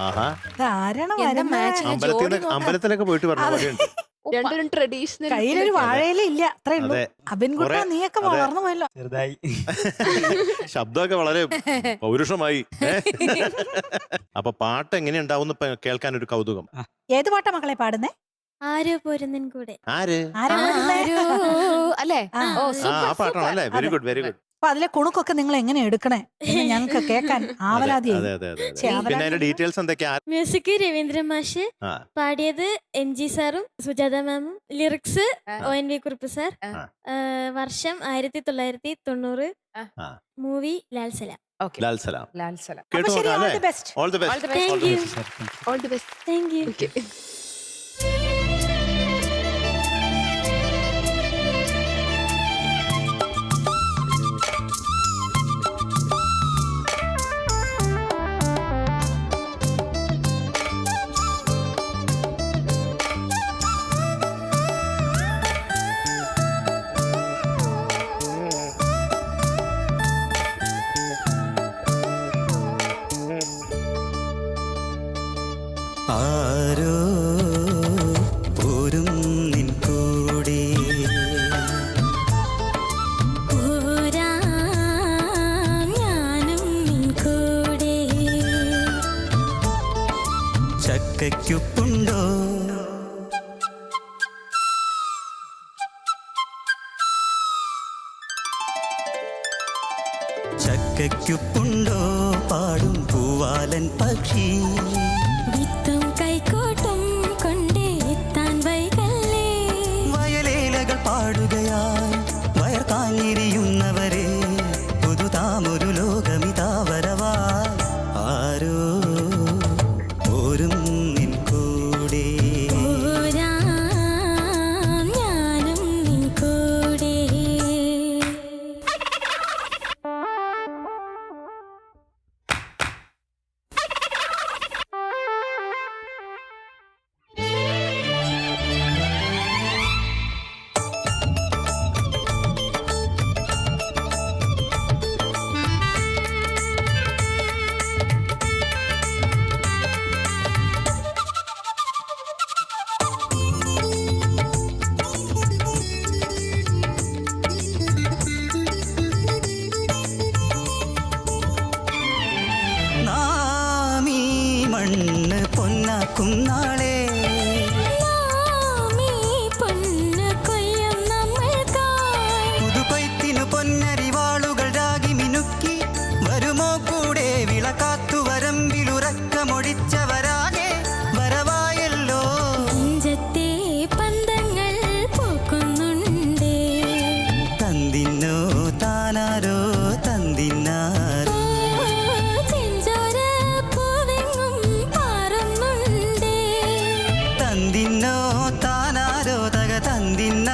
ആഹാ. ധാരണ എന്താ അമ്പലത്തിൽ അമ്പലത്തിലൊക്കെ പോയിട്ട് പറഞ്ഞ പോലെയുണ്ട് രണ്ടും ട്രഡീഷണൽ കയ്യിലൊരു വാഴയില ഇല്ല. അത്രേ ഉള്ളൂ. അതെ. അബിൻകുട്ട കുറെ- നീയൊക്കെ അതെ. വളർന്നു പോയല്ലോ. ചെറുതായി. ശബ്ദമൊക്കെ വളരെ പൗരുഷമായി. ഏ? അപ്പൊ പാട്ട് എങ്ങനെ ഉണ്ടാവും കേൾക്കാൻ ഒരു കൗതുകം. ഏത് പാട്ടാ മക്കളെ പാടുന്നേ? ആരോ പോരുന്നൻ കൂടെ. ആര്? ആരാ പാടുന്നേ? അല്ലേ? ആ. ഓ ആ സൂപ്പർ ആ പാട്ടാണ് അല്ലേ? വെരി ഗുഡ് വെരി ഗുഡ് അപ്പൊ അതിലെ കുണുക്കൊക്കെ നിങ്ങൾ എങ്ങനെ എടുക്കണേ? എന്ന് ഞങ്ങൾക്ക് കേൾക്കാൻ ആവലാതിയായി അതെ അതെ അതെ. പിന്നെ അതിന്റെ ഡീറ്റെയിൽസ് എന്തൊക്കെയാ? മ്യൂസിക് രവീന്ദ്രൻ മാഷ് ആ. പാടിയത് എം ജി സാറും സുജാത മാമും. ലിറിക്സ് ആ. O N V Kurup sir. ആ. ആ, വർഷം ആയിരത്തി തൊള്ളായിരത്തി തൊണ്ണൂറ്. ആ. ആ. Movie Lal Salaam okay. Lal സലാം. ലാൽ സലാം. അപ്പൊ കേട്ടു ശരി നോക്കാം ഓൾ അല്ലേ? The best all the All the best best. Thank you all the best thank you okay ചക്കയ്ക്കൊപ്പുണ്ടോ ചക്കയ്ക്കൊപ്പുണ്ടോ? പാടും പൂവാലൻ പക്ഷി. പൊന്നാക്കും നാളെ. പൊന്നരിവാളുകൾ രാഗി മിനുക്കി. വരുമോ കൂടെ വിളക്കാത്തു വരമ്പിലുറക്കമൊഴിച്ചവരാകെ. വരവായല്ലോ. പന്തങ്ങൾ പൂക്കുന്നുണ്ടേ. തന്തിന്നോ ಒಂದಿನ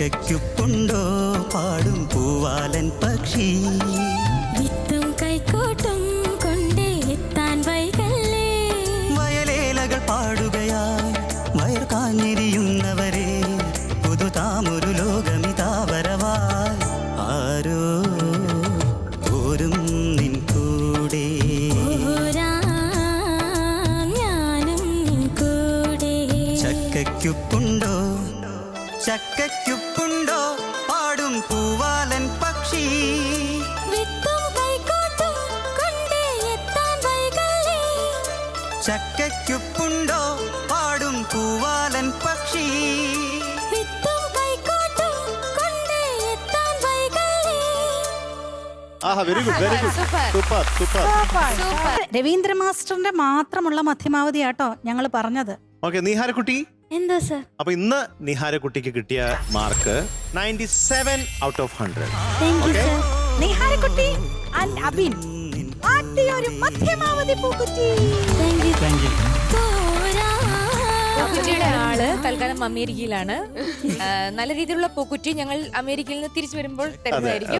ചക്കയ്ക്കുപ്പുണ്ടോ പാടും പൂവാലൻ പക്ഷി? വിത്തും കൈക്കോട്ടും കൊണ്ടേ എത്താൻ വൈകല്ലേ വയലേലകൾ പാടുകയായി വയർ കാഞ്ഞിരിയുന്നവരെ പുതുതാമൊരു ലോകമിതാവരവായി ആരോ പോരും നിൻ കൂടെ. ചക്കയ്ക്കുപ്പുണ്ടോ പൂവാലൻ പക്ഷി. ചക്കയ്ക്കുപ്പുണ്ടോ പാടും പൂവാലൻ പക്ഷി. വിത്തും കൈക്കോട്ടും കൊണ്ടേ എത്താൻ വൈകല്ലേ ആഹാ very good very good super. Super Ravindra മാസ്റ്ററിന്റെ മാത്രമുള്ള മധ്യമാവധി ആട്ടോ ഞങ്ങൾ പറഞ്ഞത്. ഓക്കെ നിഹാരക്കുട്ടി? എന്താ സർ? അപ്പൊ ഇന്ന് നിഹാരക്കുട്ടിക്ക് കിട്ടിയ mark ninety seven out of hundred. Thank you sir നിഹാരക്കുട്ടി and Abin. ആട്ടിയൊരു മധ്യമാവധി പൂക്കുറ്റി. താങ്ക് യു പൂക്കുറ്റിയുടെ ആൾ തൽക്കാലം അമേരിക്കയിലാണ്. ആ, നല്ല രീതിയിലുള്ള പൂക്കുറ്റി ഞങ്ങൾ അമേരിക്കയിൽ നിന്ന് തിരിച്ചു വരുമ്പോൾ തരുന്നതായിരിക്കും.